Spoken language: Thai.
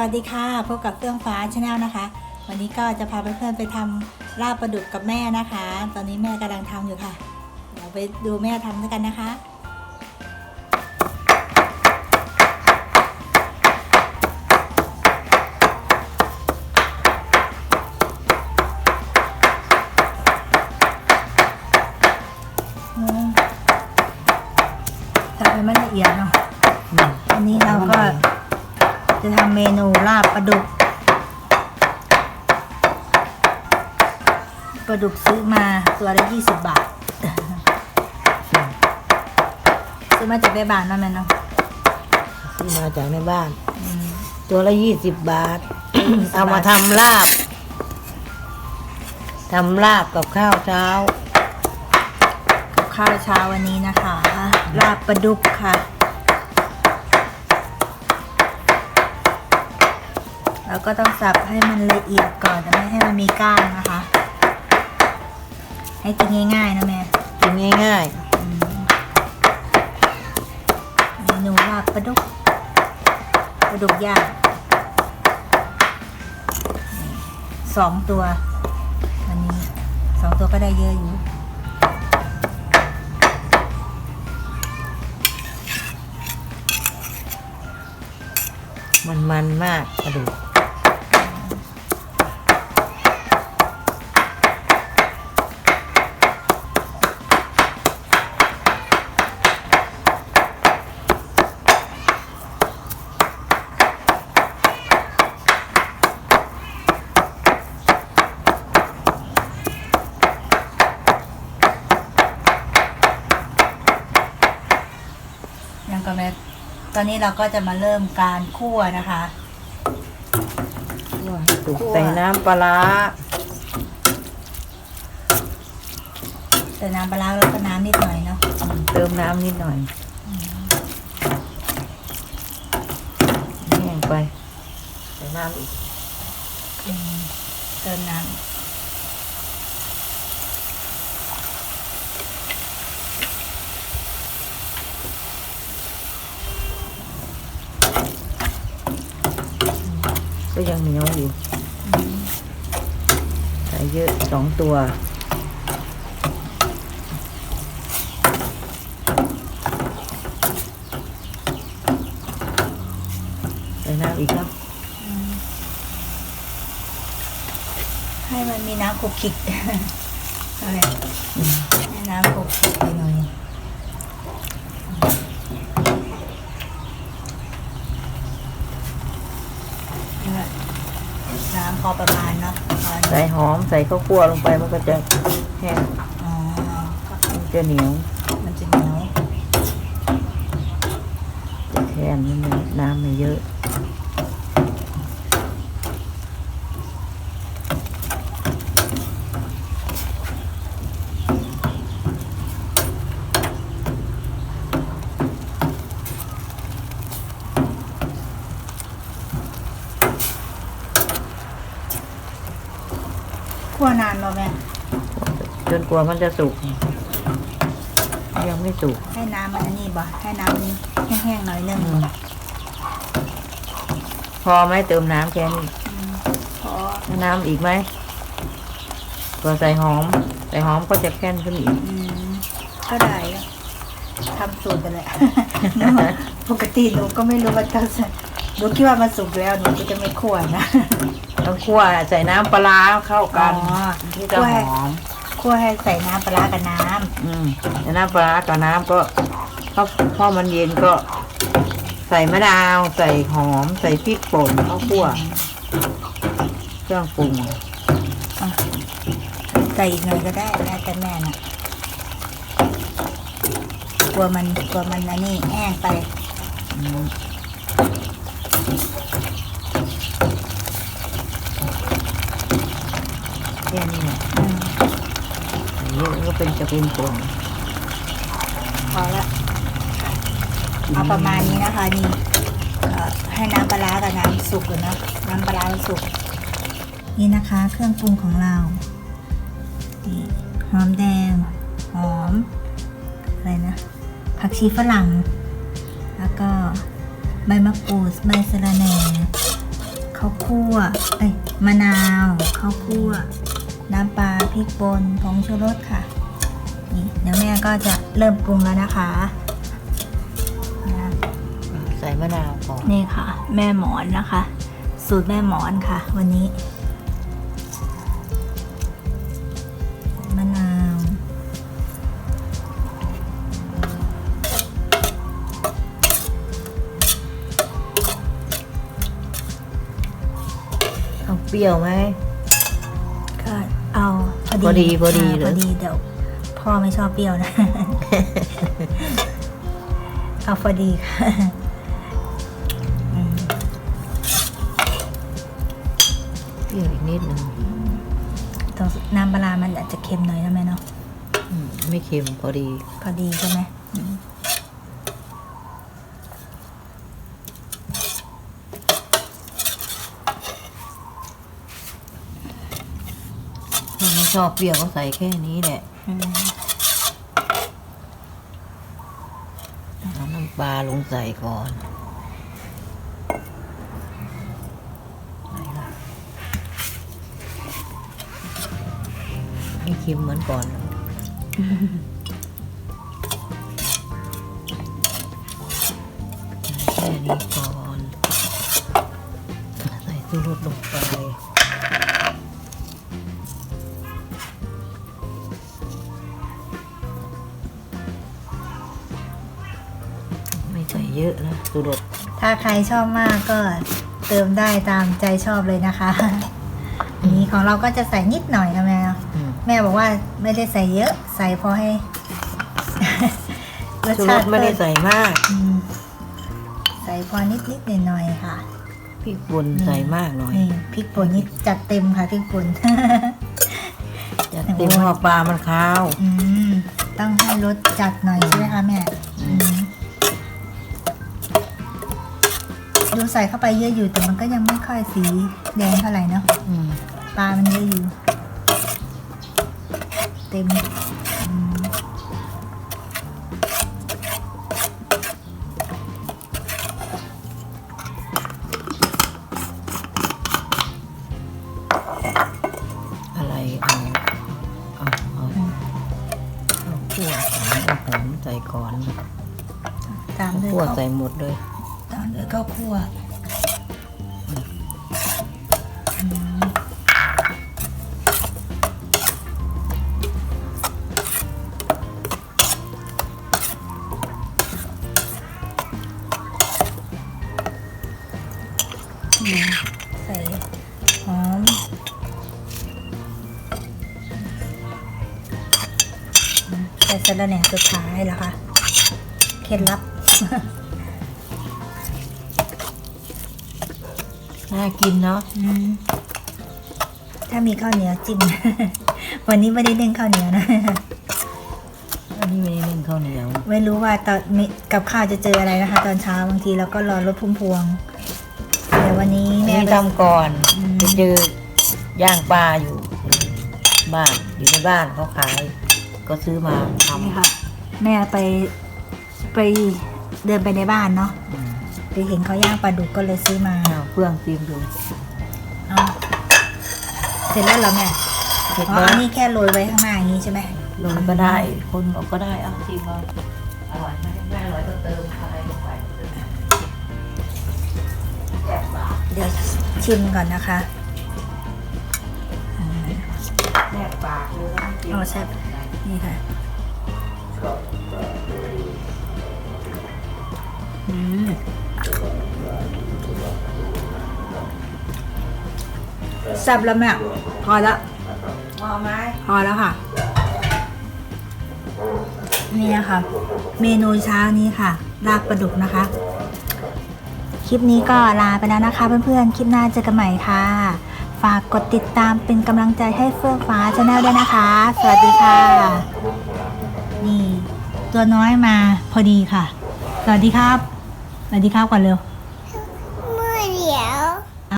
วัสดีค่ะพบกับเฟื่องฟ้าชาแนลนะคะ วันนี้ก็จะพาเพื่อนๆไปทำลาบปลาดุกกับแม่นะคะ ตอนนี้แม่กำลังทำอยู่ค่ะ เดี๋ยวไปดูแม่ทำด้วยกันนะคะ จะทำเมนูลาบปลาดุก ปลาดุกซื้อมาตัวละยี่สิบบาท ซื้อมาจากในบ้านนั่นแหละเนาะซื้อมาจากในบ้านอืมตัวละยี่สิบบาท เอามาทำลาบทำลาบกับข้าวเช้า กับข้าวเช้าวันนี้นะคะ ลาบปลาดุกค่ะ แล้วก็ต้องสับให้มันละเอียดก่อนแต่ไม่ให้มันมีก้างนะคะ ให้กินง่ายๆนะแม่กินง่ายเมนูลาบปลาดุกปลาดุกย่างสองตัววันนี้สองตัวก็ได้เยอะอยู่ๆมันมันๆมากกระดูก ยังก็แม่ต อนนี้เราก็จะมาเริ่มการคั่วนะคะถูกใส่น้ำปลาร้าใส่น้ำปลาร้าแล้วก็น้ำนิดหน่อยเนาะเติมน้ำนิดหน่อยแห้งไปใส่น้ำอีกอืมเติมน้ ก็ยังเหนียวอยู่ใส่เยอะสองตัวใส่น้ำอีกครับำให้มันมีน้ำขลุกขลิกอะไรอืมให้น้ำขลุกขลิกไปหน่อยน้ำ พอประมาณเนาะพอใส่หอมใส่ข้าวคั่วลงไปมันก็จะแห้งอ๋อมันจะเหนียวมันจะเหนียวจะแทนนิดนึงน้ำไม่เยอะานบ่แม่จนกว่ามันจะสุก ยังไม่สุก ให้น้ำมันอันนี่บ่ให้น้ำมันแห้งๆหน่อยนึงอืม พอไหมเติมน้ำแค่นี้อืมพอเอาน้ำอีกไหมก็ใส่หอม ใส่หอมก็จะแค่นขึ้นอีก อืมก็ได้อะทำสูตรไปแหละปกติหนูก็ไม่รู้ว่าจะหนูคิดว่ามันสุกแล้วหนูก็จะไม่คั่วนะ ต้องคั่วใส่น้ำปลาร้าเข้ากันอ๋อที่จะหอม คั่วให้ใส่น้ำปลาร้ากับน้อืมแต่น้ำปลาร้ากับน้ำก็พอพอมันเย็นก็ ใส่มะนาว ใส่หอม ใส่พริกป่นข้าวคั่วเครื่องปรุงำใส่อีกหน่อยก็ได้แล้วแต่แม่น่ะกลัวมันกลัวมันอันนี่แห้งไปอืม แค่นี้แหละอืมเยอะก็เป็นจะเป็นป่นพอละเอาประมาณนี้นะคะนี่เอ่อให้น้ำปลาร้ากับน้ำสุกเลยนะน้ำปลาร้ามันสุกนี่นะคะ เครื่องปรุงของเรานี่หอมแดง หอม อะไรนะ ผักชีฝรั่ง แล้วก็ใบมะกรูดใบสะระแหน่ข้าวคั่ว เอ้ย มะนาว ข้าวคั่ว น้ำปลาพริกป่นผงชูรสค่ะ นี่เดี๋ยวแม่ก็จะเริ่มปรุงแล้วนะคะนะใส่มะนาวก่อนนี่ค่ะ แม่หมอนนะคะ สูตรแม่หมอนค่ะ วันนี้มะนาวเอาเปรี้ยวไหมก็เอา พอพอดีพอดีาเหรพอ อดีเดี๋ยวพ่อไม่ชอบเปรี้ยวนะ เอาพอดีค่ะอืมเปรี้ยวอีกนิดหนึงตรงน้ำปลาร้ามันอาจจะเค็มหน่อยนะแม่เนาะอืมไม่เค็มพอดี พอดีใช่ไหมอืม ถ้าไม่ชอบเปรี้ยวก็ใส่แค่นี้แหละเอาน้ำปลาลงใส่ก่อนไหนล่ะไม่เค็มเหมือนก่อนแค่นี้ก่อน ใส่สูรสลง เยอะนะสูรสถ้าใครชอบมากก็เติมได้ตามใจชอบเลยนะคะอันนี้ของเราก็จะใส่นิดหน่อยนะแม่เนาะอืมแม่บอกว่าไม่ได้ใส่เยอะ ใส่พอให้รสสูรชาสติไม่ได้ใส่มากอืมใส่พอนิดนิดหน่อยหน่อยๆค่ะพริกป่นใส่มากหน่อยนี่พริกป่นนี่จัดเต็มค่ะพริกป่นจะเต็มเพราะว่าปลามันคาวอืมต้องให้รสจัดหน่อยใช่ไหมคะแม่ ดูใส่เข้าไปเยอะอยู่แต่มันก็ยังไม่ค่อยสีแดงเท่าไหร่เนาะอืมปลามันเยอะอยู่ เต็มอืมอะไรเอาเอาเอาเอาขั่วสายเอาหอมใส่ก่อนตามด้วยขั่วข้าวใส่หมดเลย ตามด้วยข้าวคั่วใส่หอมอืมใส่สะระแหน่สุดท้ายแล้วค่ะเคล็ดลับ น่ากินเนาะอืมถ้ามีข้าวเหนียวจิ้ม วันนี้ไม่ได้นึ่งข้าวเหนียวนะ อันนี้ไม่ได้นึ่งข้าวเหนียว ไม่รู้ว่าตอนมีกับข้าวจะเจออะไรนะคะ ตอนเช้าบางทีเราก็รอรถพุ่มพวงเดี๋ยววันนี้อันแม่นี้ไป ทำก่อนอืม ไปเจอย่างปลาอยู่บ้านอยู่ในบ้านเขาขาย ก็ซื้อมาทนี่ค่ะ แม่ไปไปเดินไปในบ้านเนาะำอืม ไปเห็นเขาย่างปลาดุกก็เลยซื้อมาเอาเพื่องซีมดูเอาเสร็จแล้วเหรอแม่เสร็จอ๋อแล้อัวนนี้แค่โรยไว้ข้างหน้าอย่างนี้ใช่ไหมลงก็ได้ คนบอกก็ได้เอาซีมมาอร่อยไหมไม่อร่อยก็เติมอะไรลงไปแจกปากเดี๋ยวชิมก่อนนะคะอืมแจกปากเลยนะจิ้มอ๋อใช่นี่ค่ะอืม ซ่บแล้วแม่พอแล้วพอไหมพอแล้วค่ะ นี่นะคะ เมนูเช้านี้ค่ะลาบปลาดุกนะคะ คลิปนี้ก็ลาไปแล้วนะคะ เพื่อนๆ คลิปหน้าเจอกันใหม่ค่ะ ฝากกดติดตามเป็นกำลังใจให้เฟื่องฟ้าชาแนลด้วยนะคะ สวัสดีค่ะ นี่ ตัวน้อยมาพอดีค่ะ สวัสดีครับ สวัสดีครับก่อนเร็ว